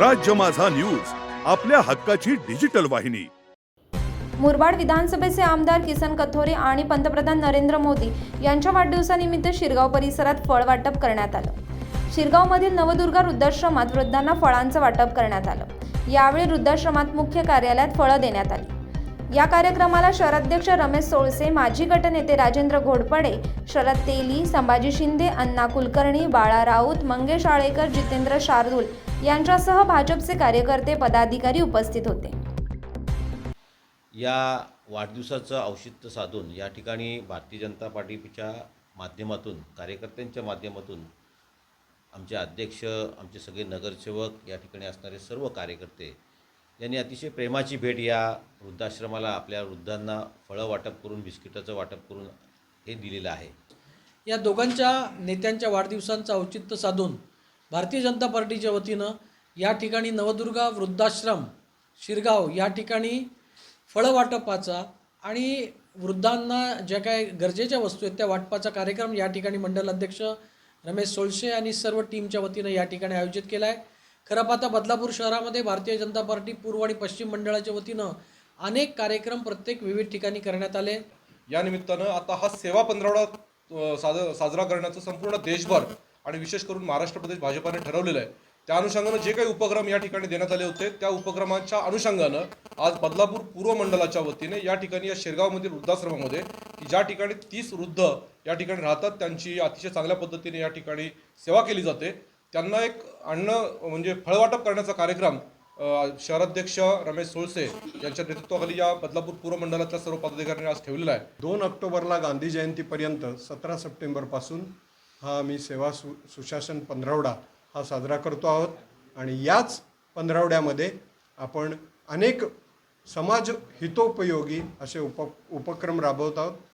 राज्य माझा न्यूज आपल्या हक्काची डिजिटल वाहिनी. मुरबाड विधानसभेचे आमदार किसन कथोरे आणि पंतप्रधान नरेंद्र मोदी यांच्या वाढदिवसानिमित्त शिरगाव परिसरात फळ वाटप करण्यात आलं. शिरगावमधील नवदुर्गा वृद्धाश्रमात वृद्धांना फळांचं वाटप करण्यात आलं. यावेळी वृद्धाश्रमात मुख्य कार्यालयात फळं देण्यात आली. या कार्यक्रमाला शहराध्यक्ष रमेश सोळसे माजी गटनेते राजेंद्र घोडपडे शरद तेली संभाजी शिंदे अण्णा कुलकर्णी बाळा राऊत मंगेश आळेकर जितेंद्र शार्दूल यांच्यासह भाजपचे कार्यकर्ते पदाधिकारी उपस्थित होते. या वाढदिवसाचं औचित्य साधून या ठिकाणी भारतीय जनता पार्टीच्या माध्यमातून कार्यकर्त्यांच्या माध्यमातून आमचे अध्यक्ष आमचे सगळे नगरसेवक या ठिकाणी असणारे सर्व कार्यकर्ते यांनी अतिशय प्रेमाची भेट या वृद्धाश्रमाला आपल्या वृद्धांना फळं वाटप करून बिस्किटाचं वाटप करून हे दिलेलं आहे. या दोघांच्या नेत्यांच्या वाढदिवसांचं औचित्य साधून भारतीय जनता पार्टीच्या वतीनं या ठिकाणी नवदुर्गा वृद्धाश्रम शिरगाव या ठिकाणी फळं वाटपाचा आणि वृद्धांना ज्या काय गरजेच्या वस्तू आहेत त्या वाटपाचा कार्यक्रम या ठिकाणी मंडल अध्यक्ष रमेश सोळशे आणि सर्व टीमच्या वतीनं या ठिकाणी आयोजित केला आहे. खरं पाहता बदलापूर शहरामध्ये भारतीय जनता पार्टी पूर्व आणि पश्चिम मंडळाच्या वतीनं अनेक कार्यक्रम प्रत्येक विविध ठिकाणी करण्यात आले. या निमित्तानं आता हा सेवा पंधरवडा साजरा साजरा करण्याचं संपूर्ण देशभर आणि विशेष करून महाराष्ट्र प्रदेश भाजपाने ठरवलेलं आहे. त्या अनुषंगानं जे काही उपक्रम या ठिकाणी देण्यात आले होते त्या उपक्रमाच्या अनुषंगानं आज बदलापूर पूर्व मंडळाच्या वतीने या ठिकाणी या शिरगावमधील वृद्धाश्रमामध्ये की ज्या ठिकाणी तीस वृद्ध या ठिकाणी राहतात त्यांची अतिशय चांगल्या पद्धतीने या ठिकाणी सेवा केली जाते. त्यांना एक अन्न म्हणजे फळवाटप करण्याचा कार्यक्रम शहराध्यक्ष रमेश सोळसे यांच्या नेतृत्वाखाली या बदलापूर पूर्व मंडळातल्या सर्व पदाधिकाऱ्यांनी आज ठेवलेला आहे. दोन ऑक्टोबरला गांधी जयंतीपर्यंत सतरा सप्टेंबरपासून हा आम्ही सेवा सु सुशासन पंधरवडा हा साजरा करतो आहोत आणि याच पंधरवड्यामध्ये आपण अनेक समाज हितोपयोगी असे उप उपक्रम राबवत आहोत.